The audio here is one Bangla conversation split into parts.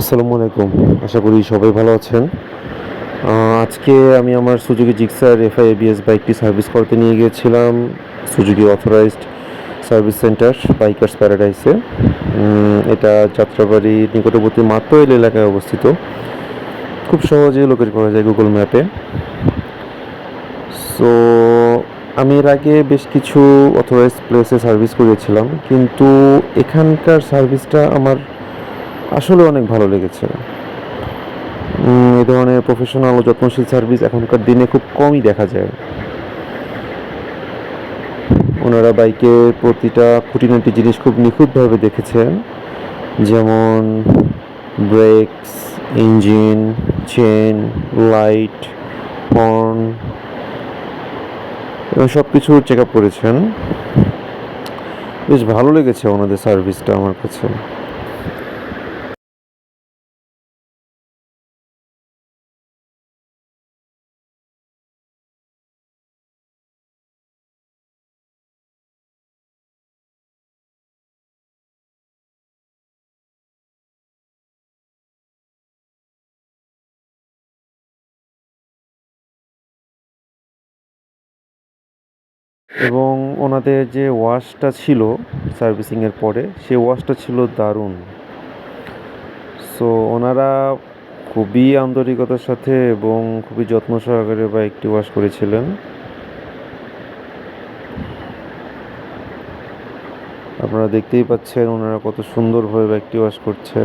আসসালামু আলাইকুম। আশা করি সবাই ভালো আছেন। আজকে আমি আমার সুজুকি জিক্সার এফআই এবিএস বাইকটি সার্ভিস করতে নিয়ে গিয়েছিলাম, Suzuki authorised service centre, bikers প্যারাডাইসে। এটা যাত্রাবাড়ির নিকটবর্তী মাত্রইল এলাকায় অবস্থিত। খুব সহজেই লোকেট করা যায় গুগল ম্যাপে। সো, আমি এর আগে বেশ কিছু অথরাইজড প্লেসে সার্ভিস করেছিলাম, কিন্তু এখানকার সার্ভিসটা আমার আসলে অনেক ভালো লেগেছে। এ ধরনের প্রফেশনাল ও যত্নশীল সার্ভিস এখনকার দিনে খুব কমই দেখা যায়। ওনারা বাইকের প্রতিটা খুঁটিনাটি জিনিস খুব নিখুঁতভাবে দেখেছেন। যেমন brakes, engine, chain, light, horn এবং সব কিছু চেক আপ করেছেন। বেশ ভালো লেগেছে ওনাদের সার্ভিসটা আমার কাছে। এবং ওনাদের যে ওয়াশটা ছিল সার্ভিসিংয়ের পরে সে ওয়াশটা ছিল দারুণ। সো ওনারা খুবই আন্তরিকতার সাথে এবং খুবই যত্ন সহকারে বাইকটি ওয়াশ করেছিলেন। আপনারা দেখতেই পাচ্ছেন ওনারা কত সুন্দরভাবে বাইকটি ওয়াশ করছে।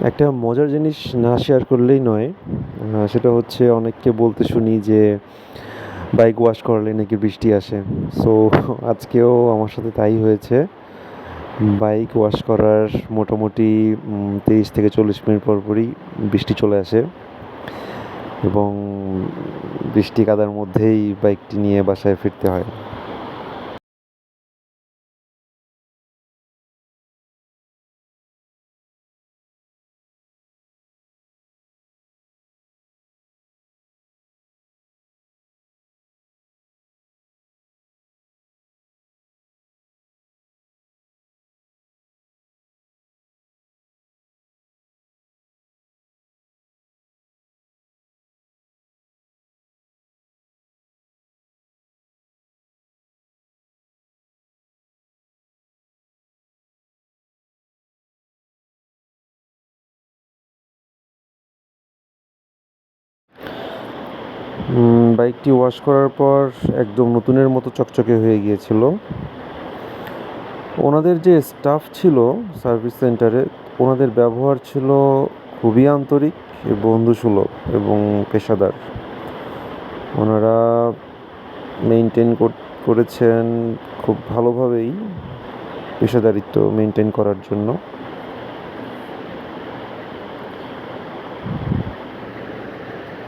একটা মজার জিনিস না শেয়ার করলেই নয়। সেটা হচ্ছে অনেককে বলতে শুনি যে বাইক ওয়াশ করলে নাকি বৃষ্টি আসে। সো আজকেও আমার সাথে তাই হয়েছে। বাইক ওয়াশ করার মোটামুটি তেইশ থেকে চল্লিশ মিনিট পর পরই বৃষ্টি চলে আসে। এবং বৃষ্টি কাদার মধ্যেই বাইকটি নিয়ে বাসায় ফিরতে হয়। বাইকটি ওয়াশ করার পর একদম নতুনের মতো চকচকে হয়ে গিয়েছিল। ওনাদের যে স্টাফ ছিল সার্ভিস সেন্টারে ওনাদের ব্যবহার ছিল খুবই আন্তরিক, বন্ধুসুলভ এবং পেশাদার। ওনারা মেনটেন করেছেন খুব ভালোভাবেই, পেশাদারিত্ব মেনটেন করার জন্য।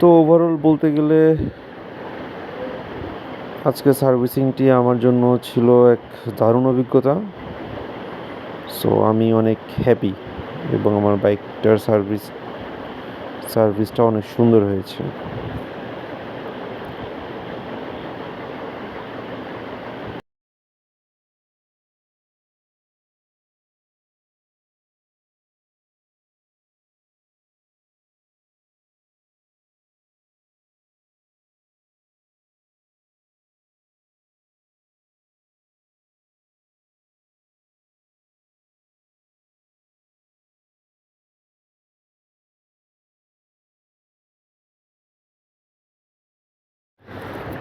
তো ওভারঅল বলতে গেলে, আজকে সার্ভিসিংটি আমার জন্য ছিল এক দারুণ অভিজ্ঞতা। সো আমি অনেক হ্যাপি এবং আমার বাইকটার সার্ভিস, সার্ভিসটা অনেক সুন্দর হয়েছে।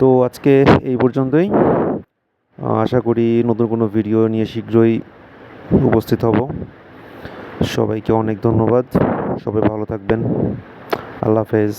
তো আজকে এই পর্যন্তই। আশা করি নতুন কোনো ভিডিও নিয়ে শীঘ্রই উপস্থিত হব। সবাইকে অনেক ধন্যবাদ। সবাই ভালো থাকবেন। আল্লাহ হাফেজ।